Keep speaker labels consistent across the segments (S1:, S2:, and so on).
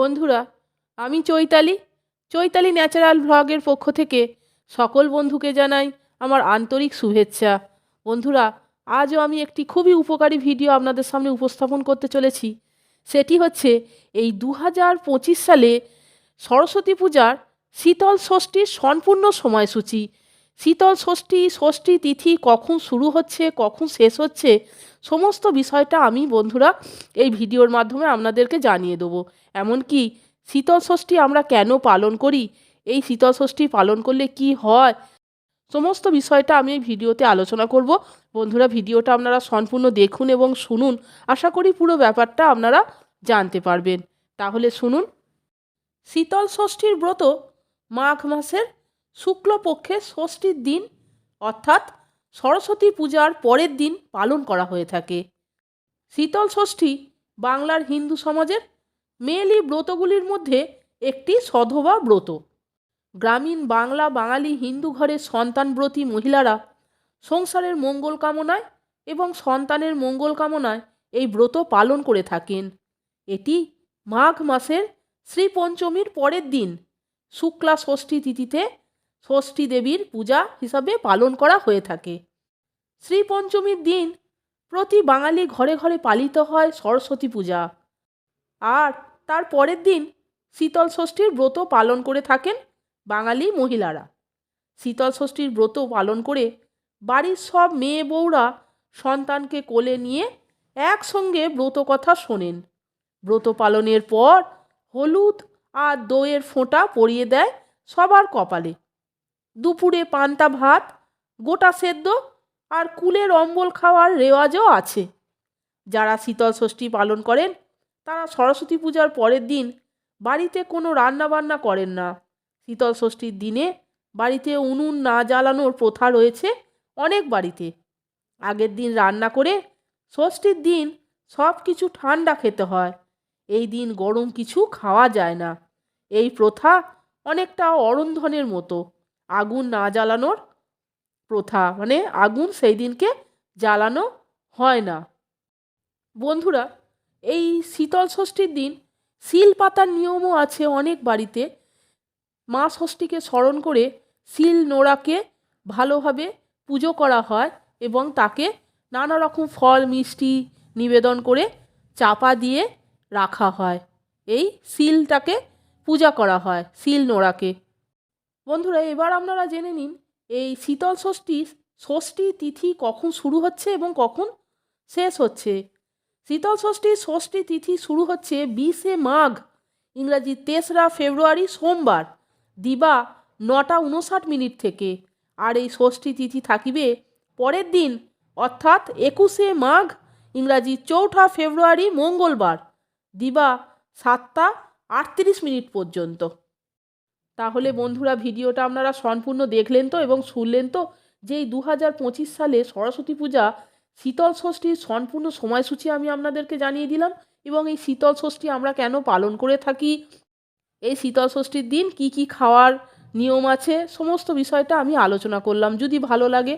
S1: বন্ধুরা, আমি চৈতালি। চৈতালি ন্যাচারাল ভ্লগের পক্ষ থেকে সকল বন্ধুকে জানাই আমার আন্তরিক শুভেচ্ছা। বন্ধুরা, আজও আমি একটি খুবই উপকারী ভিডিও আপনাদের সামনে উপস্থাপন করতে চলেছি। সেটি হচ্ছে এই দু হাজার পঁচিশ সালে সরস্বতী পূজার শীতল ষষ্ঠীর সম্পূর্ণ সময়সূচি। শীতল ষষ্ঠী ষষ্ঠী তিথি কখন শুরু হচ্ছে, কখন শেষ হচ্ছে, সমস্ত বিষয়টা আমি বন্ধুরা এই ভিডিওর মাধ্যমে আপনাদেরকে জানিয়ে দেবো। এমনকি শীতল ষষ্ঠী আমরা কেন পালন করি, এই শীতল ষষ্ঠী পালন করলে কি হয়, সমস্ত বিষয়টা আমি এই ভিডিওতে আলোচনা করব। বন্ধুরা, ভিডিওটা আপনারা সম্পূর্ণ দেখুন এবং শুনুন। আশা করি পুরো ব্যাপারটা আপনারা জানতে পারবেন। তাহলে শুনুন। শীতল ষষ্ঠীর ব্রত মাঘ মাসের শুক্লপক্ষের ষষ্ঠীর দিন, অর্থাৎ সরস্বতী পূজার পরের দিন পালন করা হয়ে থাকে। শীতল ষষ্ঠী বাংলার হিন্দু সমাজের মেয়েলি ব্রতগুলির মধ্যে একটি সধবা ব্রত। গ্রামীণ বাংলা বাঙালি হিন্দু ঘরের সন্তানব্রতী মহিলারা সংসারের মঙ্গল কামনায় এবং সন্তানের মঙ্গল কামনায় এই ব্রত পালন করে থাকেন। এটি মাঘ মাসের শ্রীপঞ্চমীর পরের দিন। শুক্লা ষষ্ঠী তিথিতে ষষ্ঠী দেবীর পূজা হিসাবে পালন করা হয়ে থাকে। শ্রী পঞ্চমীর দিন প্রতি বাঙালি ঘরে ঘরে পালিত হয় সরস্বতী পূজা। আর তার পরের দিন শীতল ষষ্ঠীর ব্রত পালন করে থাকেন বাঙালি মহিলারা। শীতল ষষ্ঠীর ব্রত পালন করে বাড়ির সব মেয়ে বউরা সন্তানকে কোলে নিয়ে একসঙ্গে ব্রত কথা শোনেন। ব্রত পালনের পর হলুদ আর দইয়ের ফোঁটা পরিয়ে দেয় সবার কপালে। দুপুরে পান্তা ভাত, গোটা সেদ্ধ আর কুলের অম্বল খাওয়ার রেওয়াজও আছে। যারা শীতল ষষ্ঠী পালন করেন, তারা সরস্বতী পূজার পরের দিন বাড়িতে কোনো রান্না বান্না করেন না। শীতল ষষ্ঠীর দিনে বাড়িতে উনুন না জ্বালানোর প্রথা রয়েছে অনেক বাড়িতে। আগের দিন রান্না করে ষষ্ঠীর দিন সব কিছু ঠান্ডা খেতে হয়। এই দিন গরম কিছু খাওয়া যায় না। এই প্রথা অনেকটা অরন্ধনের মতো। আগুন না জ্বালানোর প্রথা। মানে আগুন সেই দিনকে জ্বালানো হয় না। বন্ধুরা, এই শীতল ষষ্ঠীর দিন শিল পাতার নিয়মও আছে অনেক বাড়িতে। মা ষষ্ঠীকে স্মরণ করে শিল নোড়াকে ভালোভাবে পুজো করা হয় এবং তাকে নানা রকম ফল, মিষ্টি নিবেদন করে চাপা দিয়ে রাখা হয়। এই শিলটাকে পূজা করা হয়, শিল নোড়াকে। বন্ধুরা, এবার আপনারা জেনে নিন, এই শীতল ষষ্ঠী ষষ্ঠী তিথি কখন শুরু হচ্ছে এবং কখন শেষ হচ্ছে? শীতল ষষ্ঠীর ষষ্ঠী তিথি শুরু হচ্ছে বিশে মাঘ, ইংরাজি তেসরা ফেব্রুয়ারি সোমবার, দিবা নটা উনষাট মিনিট থেকে। আর এই ষষ্ঠী তিথি থাকিবে পরের দিন, অর্থাৎ একুশে মাঘ, ইংরাজি চৌঠা ফেব্রুয়ারি মঙ্গলবার, দিবা সাতটা আটত্রিশ মিনিট পর্যন্ত। তাহলে বন্ধুরা ভিডিওটা আপনারা সম্পূর্ণ দেখলেন তো এবং শুনলেন তো যে দু হাজার সালে সরস্বতী পূজা শীতল ষষ্ঠীর সম্পূর্ণ সময়সূচি আমি আপনাদেরকে জানিয়ে দিলাম এবং এই শীতল ষষ্ঠী আমরা কেন পালন করে থাকি? এই শীতল ষষ্ঠীর দিন কি কি খাওয়ার নিয়ম আছে? সমস্ত বিষয়টা আমি আলোচনা করলাম। যদি ভালো লাগে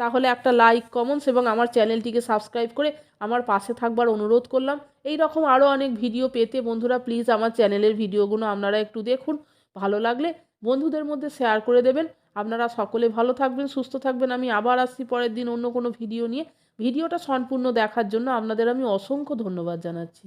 S1: তাহলে একটা লাইক, কমেন্টস এবং আমার চ্যানেলটিকে সাবস্ক্রাইব করে আমার পাশে থাকবার অনুরোধ করলাম। এই রকম আরও অনেক ভিডিও পেতে বন্ধুরা প্লিজ আমার চ্যানেলের ভিডিওগুলো আপনারা একটু দেখুন। ভালো লাগলে বন্ধুদের মধ্যে শেয়ার করে দেবেন। আপনারা সকলে ভালো থাকবেন, সুস্থ থাকবেন। আমি আবার আসছি পরের দিন অন্য কোনো ভিডিও নিয়ে। ভিডিওটা সম্পূর্ণ দেখার জন্য আপনাদের আমি অসংখ্য ধন্যবাদ জানাচ্ছি।